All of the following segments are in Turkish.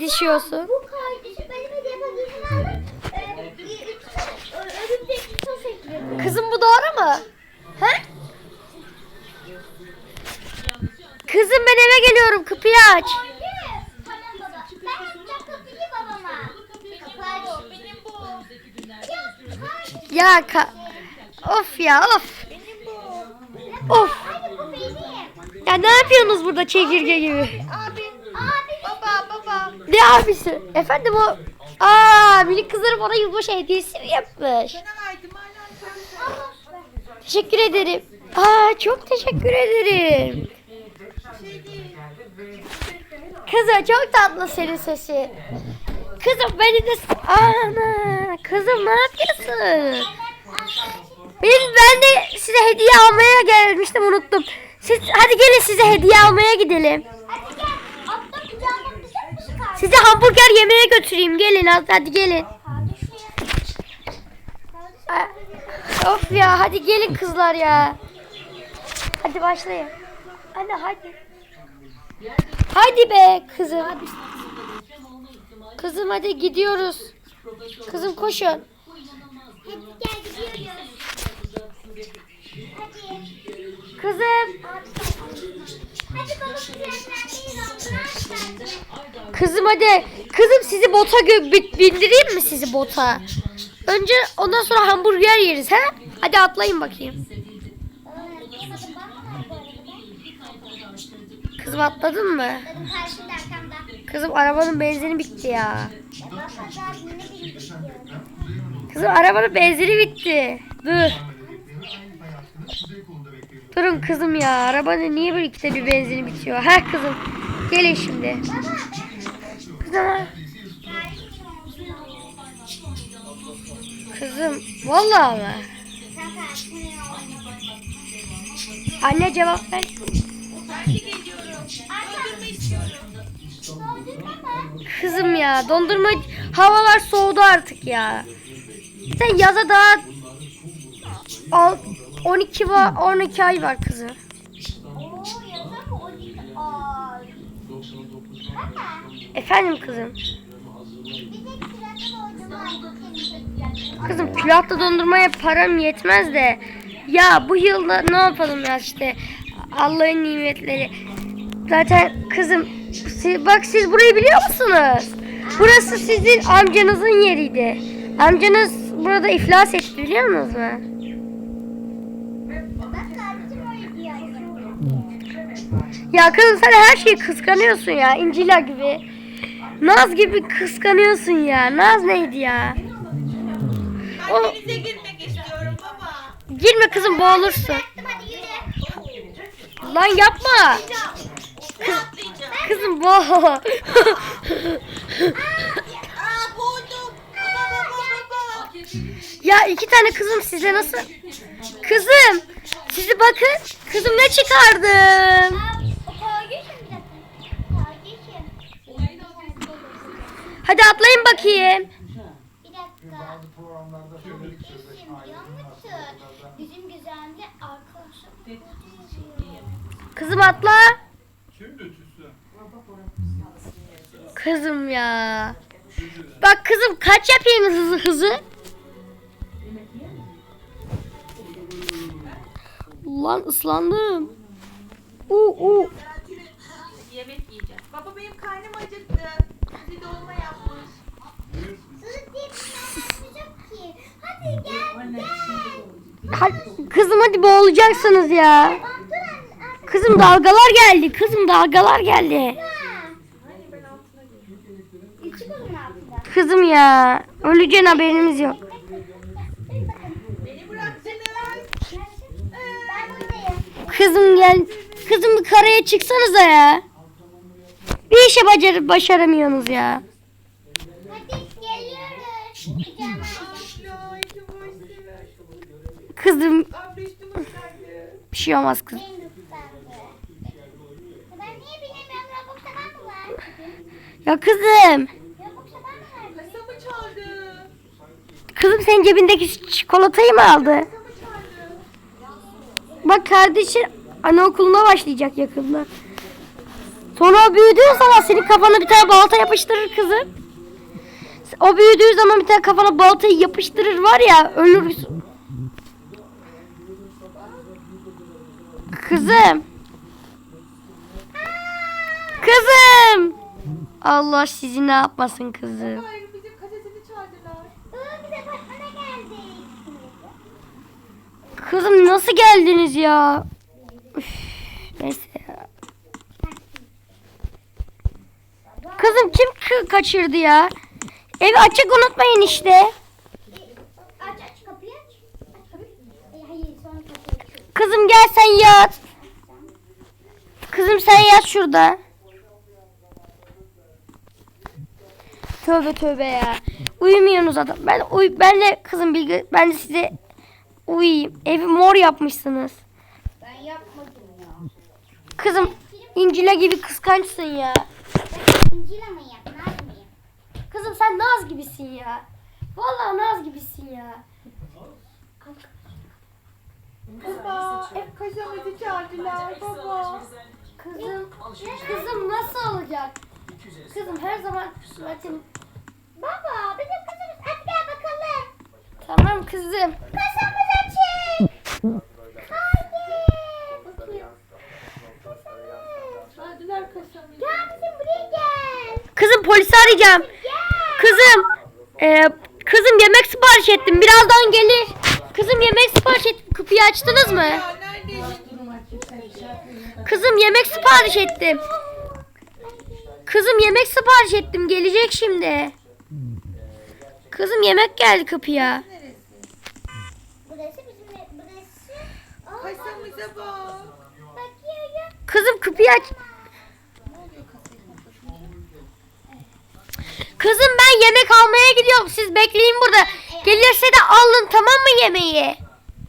didişiyorsun? Bu kardeşim benim hediye paketini örümcekli. Kızım bu doğru mu? He? Kızım ben eve geliyorum kapıyı aç. Ya ka Of ya of. benim bu. Of. Ya ne yapıyorsunuz burada çekirge gibi? Ne abisi? Efendim o Aa minik kızlarım bana yılbaşı hediyesi mi yapmış? Teşekkür ederim. Aa çok teşekkür ederim. Kızım çok tatlı senin sesi. Kızım beni de... Ana, kızım ne yapıyorsun? Benim, ben de size hediye almaya gelmiştim unuttum. Siz, hadi gelin size hediye almaya gidelim. Hadi gel. Atla kucağına Sizi hamburger yemeye götüreyim. Gelin hadi, gelin. Of ya hadi gelin kızlar ya. Hadi başlayın. Anne hadi. Hadi be kızım. Kızım hadi gidiyoruz. Kızım koşun. Hadi gel gidiyoruz. Kızım. Kızım hadi. Kızım sizi bota bindireyim mi sizi bota? Önce ondan sonra hamburger yeriz he? Hadi atlayın bakayım. Kızım atladın mı? Kızım arabanın benzini bitti ya. Kızım arabanın benzini bitti. Dur. Durun kızım ya. Arabanın niye böyle ikide bir benzini bitiyor? Ha kızım. Gelin şimdi. Kızım. Kızım. Vallahi mı? Anne cevap ver. Kızım ya dondurma havalar soğudu artık ya. Sen yaza daha al 12 var 12 ay var. Baba. Efendim kızım. Kızım külahta dondurmaya param yetmez de. Ya bu yılda ne yapalım ya işte. Allah'ın nimetleri. Zaten kızım siz, bak siz burayı biliyor musunuz? Burası sizin amcanızın yeriydi. Amcanız burada iflas etti biliyor musunuz? Ya kızım sen her şeyi kıskanıyorsun ya İncila gibi. Naz gibi kıskanıyorsun ya. Naz neydi ya? O, Annenize girmek istiyorum baba. girme kızım boğulursun. Bıraktım hadi yürü. Lan yapma. Kızım boğ. Aa boğuldum. Baba baba baba. ya iki tane kızım size nasıl? Kızım sizi bakın. Kızım ne çıkardım? Hadi atlayın bakayım. Bir dakika. Bizim güzelli arkadaşım. Kızım atla. Kızım ya. Bak kızım kaç yapayım hızı hızı? Lan ıslandım. Uu, uu. Yemek yiyeceğim. Baba benim karnım acıktı. Sizi dolma yapmış. Hadi gel kızım hadi boğulacaksınız ya. Kızım dalgalar geldi. Kızım dalgalar geldi. Kızım ya. Öleceğin haberimiz yok. Beni bıraktınız. Ben buradayım. Kızım gel. Kızım bir karaya çıksanıza ya. Bir işe bacar başaramıyorsunuz ya. Kızım bir şey olmaz kızım. Ya kızım. Kızım senin cebindeki çikolatayı mı aldı? Bak kardeşin anaokuluna başlayacak yakında. Sonra o büyüdüğü zaman senin kafana bir tane balta yapıştırır kızım. O büyüdüğü zaman bir tane kafana baltayı yapıştırır var ya ölürsün. Kızım. Kızım. Allah sizi ne yapmasın kızım. Hayır bizim kasetini çaldılar. Dur biz apartmana geldik. Kızım nasıl geldiniz ya? Üf, neyse ya. Kızım kim kaçırdı ya? Evi açık unutmayın işte. Kızım gel sen yat. Kızım sen yat şurada. Tövbe tövbe ya. Uyumuyorsunuz adam. Ben uy ben de kızım bilgi ben de size uyuyayım. Evi mor yapmışsınız. Ben yapmadım ya. Kızım İncil'e gibi kıskançsın ya. Ben İncil ama yap. Naz mıyım? Kızım sen Naz gibisin ya. Vallahi Naz gibisin ya. Baba hep kaşamızı çaldılar baba. Kızım, kızım nasıl olacak? Kızım her zaman zaten Baba bizim kızımız. Hadi gel bakalım. tamam kızım. Kasamız açık. Haydi. Bakayım. Çaldılar kaşamızı. Gel bizim buraya gel. Kızım polisi arayacağım. Kızım, e, kızım yemek sipariş ettim. Birazdan gelir. Kızım yemek sipariş ettim. Kapıyı açtınız mı? Kızım yemek sipariş ettim. Kızım yemek sipariş ettim. Gelecek şimdi. Kızım yemek geldi kapıya. Kızım kapıyı aç. Kızım ben yemek almaya gidiyorum. Siz bekleyin burada. Gelirse de alın tamam mı yemeği?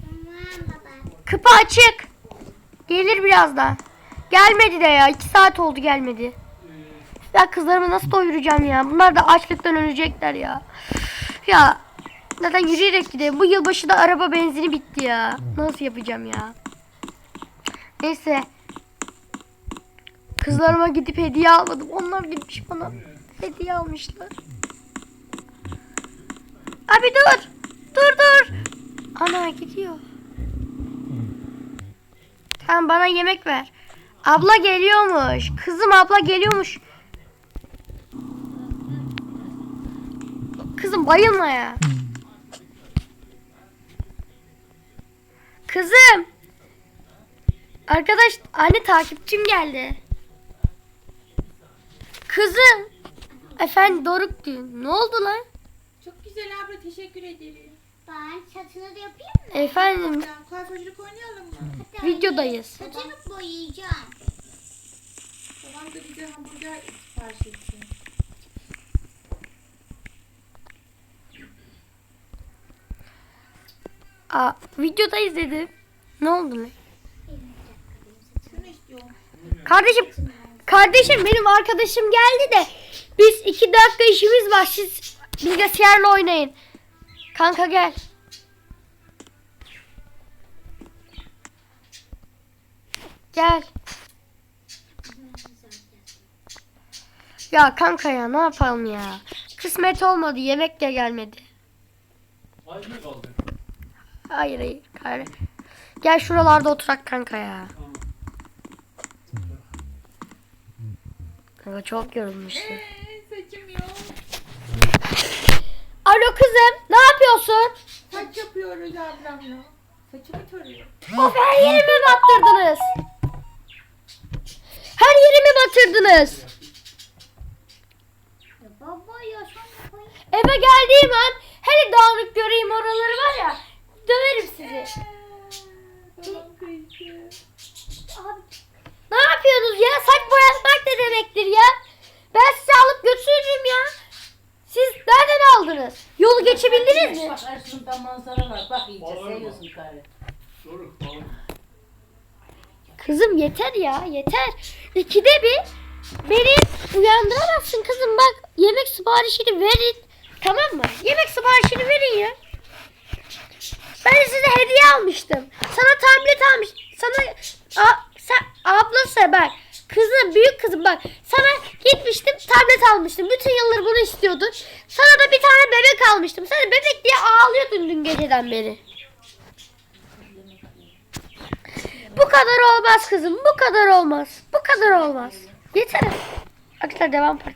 Tamam baba. Kapı açık. Gelir birazdan. Gelmedi de ya. iki saat oldu gelmedi. Ya kızlarımı nasıl doyuracağım ya? Bunlar da açlıktan ölecekler ya. Ya zaten yürüyerek gidelim. Bu yılbaşı da araba benzini bitti ya. Nasıl yapacağım ya? Neyse. Kızlarıma gidip hediye almadım. Onlar gitmiş bana hediye almışlar. Abi dur. Dur dur. Ana gidiyor. Tamam bana yemek ver. Abla geliyormuş. Kızım abla geliyormuş. Kızım bayılma ya. Kızım. Arkadaş anne takipçim geldi. Kızım. Efendim Doruk diyor. Ne oldu lan? Çok güzel abla teşekkür ederim. Ben saçını da yapayım mı? Efendim Kuaförcülük oynayalım mı? Hatta videodayız. Saçını boyayacağım. Babam da bize hamburger sipariş etti. Aa, videodayız dedim. Ne oldu lan? Şunu istiyorum. Kardeşim, kardeşim benim arkadaşım geldi de biz iki dakika işimiz var. Siz bilgisayarla oynayın. Kanka gel. Gel. Ya kanka ya ne yapalım ya. Kısmet olmadı. Yemek de gelmedi. Hayır hayır. hayır. Gel şuralarda oturak kanka ya. Kanka çok yorulmuşsun. Alo kızım ne yapıyorsun? Saç yapıyoruz ablamla. Saçımı tarıyor. Of her yerimi battırdınız. Her yerimi batırdınız. Ya baba ya. Eve geldiğim an hele dağınık göreyim oraları var ya döverim sizi. Ne yapıyorsunuz ya? Saç boyatmak ne demektir ya? Ben sizi alıp götürürüm ya. Siz nereden aldınız? Yolu geçebildiniz mi? Bak karşında manzara var. Bak iyice seviyorsun karı. Kızım yeter ya yeter. İkide bir beni uyandıramazsın kızım bak yemek siparişini verin. Tamam mı? Yemek siparişini verin ya. Ben de size hediye almıştım. Sana tablet almış. Sana a, sen, ablası bak. Kızım büyük kızım bak sana gitmiştim tablet almıştım. Bütün yıllar bunu istiyordun. Sana da bir tane bebek almıştım. Sen bebek diye ağlıyordun dün geceden beri. Bu kadar olmaz kızım. Bu kadar olmaz. Bu kadar olmaz. Yeter. Arkadaşlar devam part.